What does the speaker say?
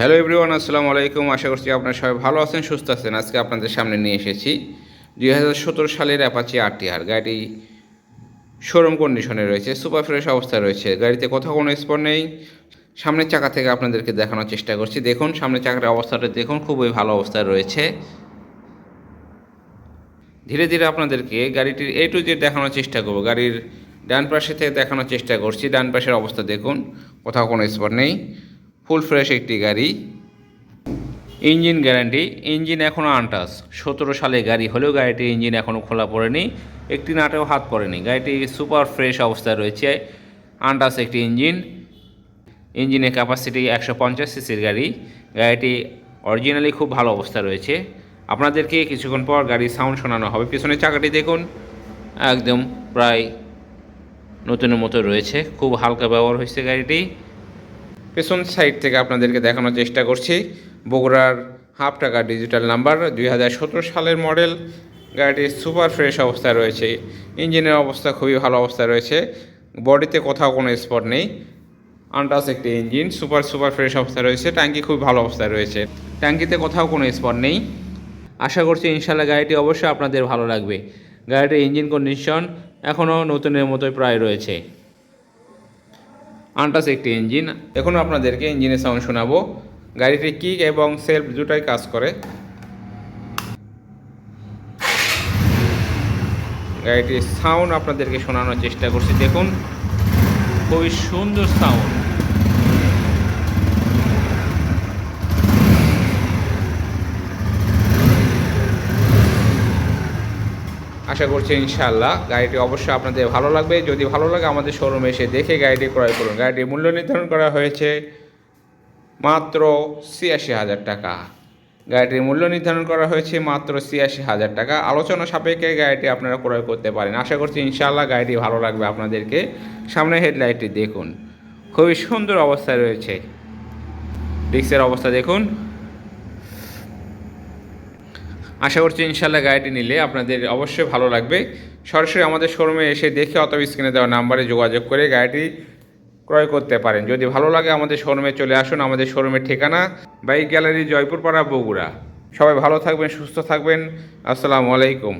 Hello everyone, আসসালামু আলাইকুম। আশা করছি আপনারা সবাই ভালো আছেন, সুস্থ আছেন। আজকে আপনাদের সামনে নিয়ে এসেছি দুই হাজার সতেরো সালের অ্যাপাচি আরটিআর গাড়িটি শোরুম কন্ডিশনে রয়েছে সুপার ফ্রেশ অবস্থায় রয়েছে। গাড়িতে কোথাও কোনো স্পট নেই। সামনের চাকা থেকে আপনাদেরকে দেখানোর চেষ্টা করছি। দেখুন, সামনের চাকার অবস্থাটা দেখুন, খুবই ভালো অবস্থায় রয়েছে। ধীরে ধীরে আপনাদেরকে গাড়িটির এ টু জেড দেখানোর চেষ্টা করব। গাড়ির ডান পাশে থেকে দেখানোর চেষ্টা করছি। ডান পাশের অবস্থা দেখুন, কোথাও কোনো স্পট নেই। ফুল ফ্রেশ একটি গাড়ি। ইঞ্জিন গ্যারান্টি, ইঞ্জিন এখনও আনটাস সতেরো সালে গাড়ি হলেও গাড়িটির ইঞ্জিন এখনও খোলা পড়েনি, একটি নাটেও হাত পড়েনি। গাড়িটি সুপার ফ্রেশ অবস্থায় রয়েছে আনটাস একটি ইঞ্জিন। ইঞ্জিনের ক্যাপাসিটি একশো পঞ্চাশ সিসির গাড়ি। গাড়িটি অরিজিনালি খুব ভালো অবস্থা রয়েছে। আপনাদেরকে কিছুক্ষণ পর গাড়ির সাউন্ড শোনানো হবে। পিছনের চাকাটি দেখুন, একদম প্রায় নতুনের মতো রয়েছে। খুব হালকা ব্যবহার হয়েছে গাড়িটি। পেছন সাইড থেকে আপনাদেরকে দেখানোর চেষ্টা করছি। বগুড়ার হাফ টাকা ডিজিটাল নাম্বার, দুই হাজার সতেরো সালের মডেল। গাড়িটি সুপার ফ্রেশ অবস্থায় রয়েছে। ইঞ্জিনের অবস্থা খুবই ভালো অবস্থায় রয়েছে। বডিতে কোথাও কোনো স্পট নেই। আনটাস একটি ইঞ্জিন, সুপার সুপার ফ্রেশ অবস্থায় রয়েছে। ট্যাঙ্কি খুব ভালো অবস্থায় রয়েছে। ট্যাঙ্কিতে কোথাও কোনো স্পট নেই। আশা করছি ইনশাল্লাহ গাড়িটি অবশ্যই আপনাদের ভালো লাগবে। গাড়িটির ইঞ্জিন কন্ডিশন এখনও নতুনের মতোই প্রায় রয়েছে। আনটাস একটি ইঞ্জিন। এখন আপনাদেরকে ইঞ্জিনের সাউন্ড শোনাবো। গাড়িটি কিক এবং সেলফ দুটাই কাজ করে। গাড়িটির সাউন্ড আপনাদেরকে শোনানোর চেষ্টা করছি। দেখুন, খুবই সুন্দর সাউন্ড আশা করছি ইনশাআল্লাহ গাড়িটি অবশ্যই আপনাদের ভালো লাগবে। যদি ভালো লাগে আমাদের শোরুমে এসে দেখে গাড়িটি ক্রয় করুন। গাড়িটির মূল্য নির্ধারণ করা হয়েছে মাত্র ছিয়াশি হাজার টাকা। গাড়িটির মূল্য নির্ধারণ করা হয়েছে মাত্র ছিয়াশি হাজার টাকা। আলোচনা সাপেক্ষে গাড়িটি আপনারা ক্রয় করতে পারেন। আশা করছি ইনশাআল্লাহ গাড়িটি ভালো লাগবে আপনাদেরকে। সামনে হেডলাইটটি দেখুন। খুবই সুন্দর অবস্থায় রয়েছে। ডিক্সের অবস্থা দেখুন। আশা করছি ইনশাল্লাহ গাড়িটি নিলে আপনাদের অবশ্যই ভালো লাগবে। সরাসরি আমাদের শোরুমে এসে দেখে অথবা স্ক্রিনে দেওয়া নাম্বারে যোগাযোগ করে গাড়িটি ক্রয় করতে পারেন। যদি ভালো লাগে আমাদের শোরুমে চলে আসুন, আমাদের শোরুমের ঠিকানা বাইক গ্যালারি জয়পুরপাড়া বগুড়া। সবাই ভালো থাকবেন, সুস্থ থাকবেন। আসসালামু আলাইকুম।